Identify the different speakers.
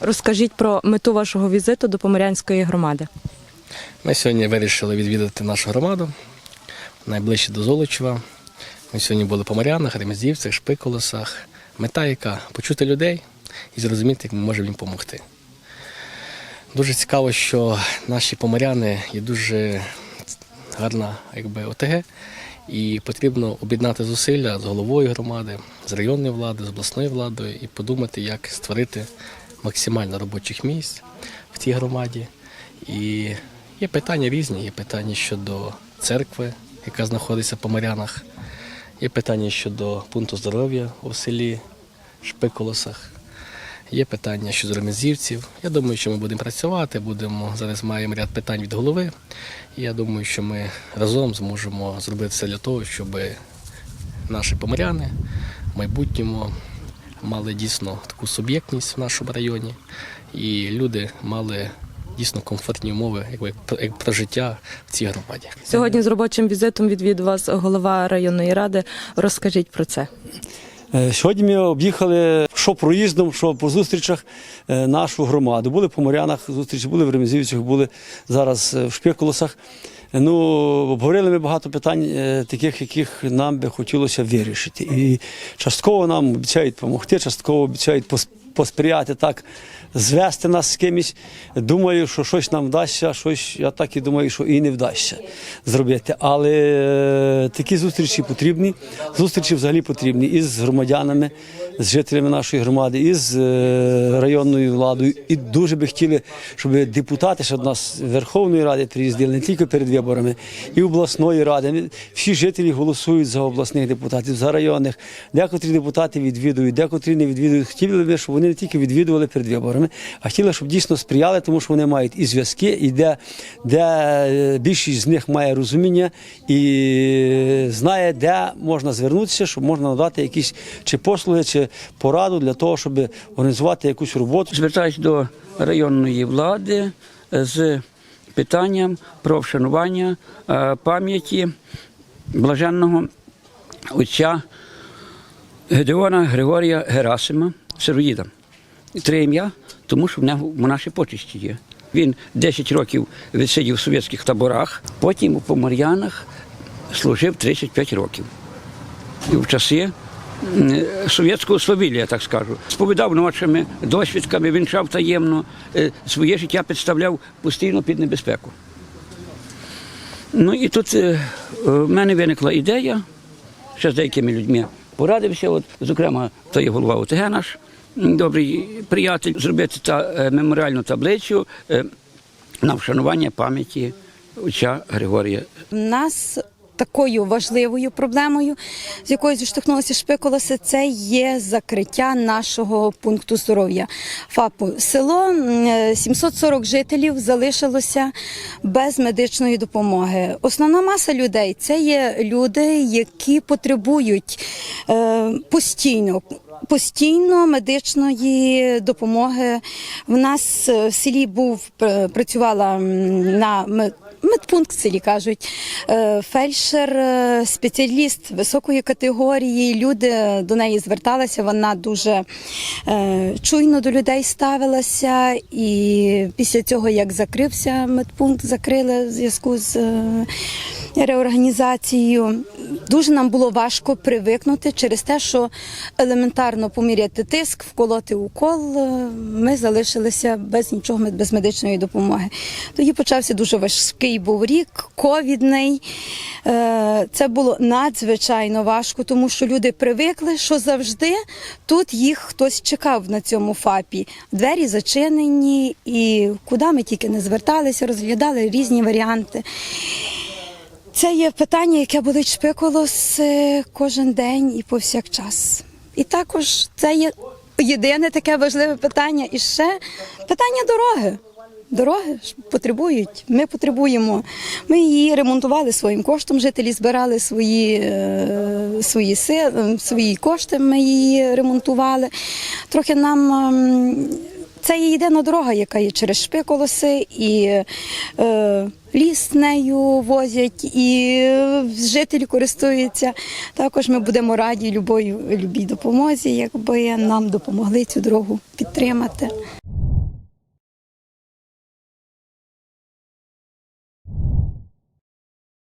Speaker 1: Розкажіть про мету вашого візиту до Поморянської громади.
Speaker 2: Ми сьогодні вирішили відвідати нашу громаду найближче до Золочева. Ми сьогодні були по Мар'янах, Ремезівцях, Шпиколосах. Мета яка почути людей і зрозуміти, як ми можемо їм допомогти. Дуже цікаво, що наші поморяни є дуже гарна якби, ОТГ, і потрібно об'єднати зусилля з головою громади, з районною владою, з обласною владою і подумати, як створити максимально робочих місць в цій громаді. І є питання різні, є питання щодо церкви, яка знаходиться по Марянах, є питання щодо пункту здоров'я у селі Шпиколосах. Є питання щодо ремезівців. Я думаю, що ми будемо працювати. Будемо зараз маємо ряд питань від голови. Я думаю, що ми разом зможемо зробити все для того, щоб наші поморяни в майбутньому мали дійсно таку суб'єктність в нашому районі, і люди мали дійсно комфортні умови якби, як про життя в цій громаді.
Speaker 1: Сьогодні з робочим візитом відвід вас голова районної ради. Розкажіть про це.
Speaker 3: Е, Сьогодні ми об'їхали що проїздом, що по зустрічах е, нашу громаду. Були по Морянах зустрічі, були в Ремезівцях, були зараз е, в Шпиколосах. Ну, обговорили ми багато питань, е, таких, яких нам би хотілося вирішити. І частково нам обіцяють допомогти, частково обіцяють пос- посприяти так, звести нас з кимось. Думаю, що щось нам вдасться, щось, я так і думаю, що і не вдасться зробити. Але е, такі зустрічі потрібні. Зустрічі взагалі потрібні і з громадянами, з жителями нашої громади, і з е, районною владою. І дуже би хотіли, щоб депутати ще до нас Верховної Ради приїздили не тільки перед виборами, і обласної ради. Всі жителі голосують за обласних депутатів, за районних. Декотрі депутати відвідують, декотрі не відвідують. Хотіли би, щоб вони не тільки відвідували перед виборами, а хотіли, щоб дійсно сприяли, тому що вони мають і зв'язки, і де, де е, більшість з них має розуміння і знає, де можна звернутися, щоб можна надати якісь чи послуги, чи пораду для того, щоб організувати якусь роботу.
Speaker 4: звертаюсь до районної влади з питанням про вшанування е, пам'яті блаженного отця Гедеона Григорія Герасима Сироїда. Три ім'я, тому що в нього монаші почесті є. Він 10 років відсидів в совєтських таборах, потім у Помор'янах служив 35 років. І в часи совєтського свавілля, так скажу. Сповідав ночами, досвідками, вінчав таємно, е, своє життя підставляв постійно під небезпеку. Ну і тут е, е, в мене виникла ідея, ще з деякими людьми порадився, от, зокрема, то є голова ОТГ наш, добрий приятель, зробити та, е, меморіальну таблицю е, на вшанування пам'яті отця Григорія
Speaker 5: В нас такою важливою проблемою, з якою зіштовхнулося шпиколоси, це є закриття нашого пункту здоров'я ФАПу. Село м, е, 740 жителів залишилося без медичної допомоги. Основна маса людей це є люди, які потребують е, постійно. Постійно медичної допомоги. В нас е, в селі був пр- працювала на ме- медпункт, селі кажуть, е, фельдшер, е, спеціаліст високої категорії. Люди до неї зверталися. Вона дуже е, чуйно до людей ставилася. І після цього, як закрився медпункт, закрили в зв'язку з реорганізацією. Дуже нам було важко привикнути через те, що елементарно поміряти тиск, вколоти укол. е, Ми залишилися без нічого, без медичної допомоги. Тоді почався дуже важкий був рік, ковідний. Е, Це було надзвичайно важко, тому що люди привикли, що завжди тут їх хтось чекав на цьому ФАПі. Двері зачинені, і куди ми тільки не зверталися, розглядали різні варіанти. Це є питання, яке болить шпиколос е, кожен день і повсякчас. І також це є єдине таке важливе питання. І ще питання дороги. Дороги потребують. Ми потребуємо. Ми її ремонтували своїм коштом. Жителі збирали свої, е, свої, сили, свої кошти. Ми її ремонтували. Трохи нам. Це є єдина дорога, яка є через шпиколоси, і е, ліс нею возять, і е, жителі користуються. Також ми будемо раді любої, любій допомозі, якби нам допомогли цю дорогу підтримати.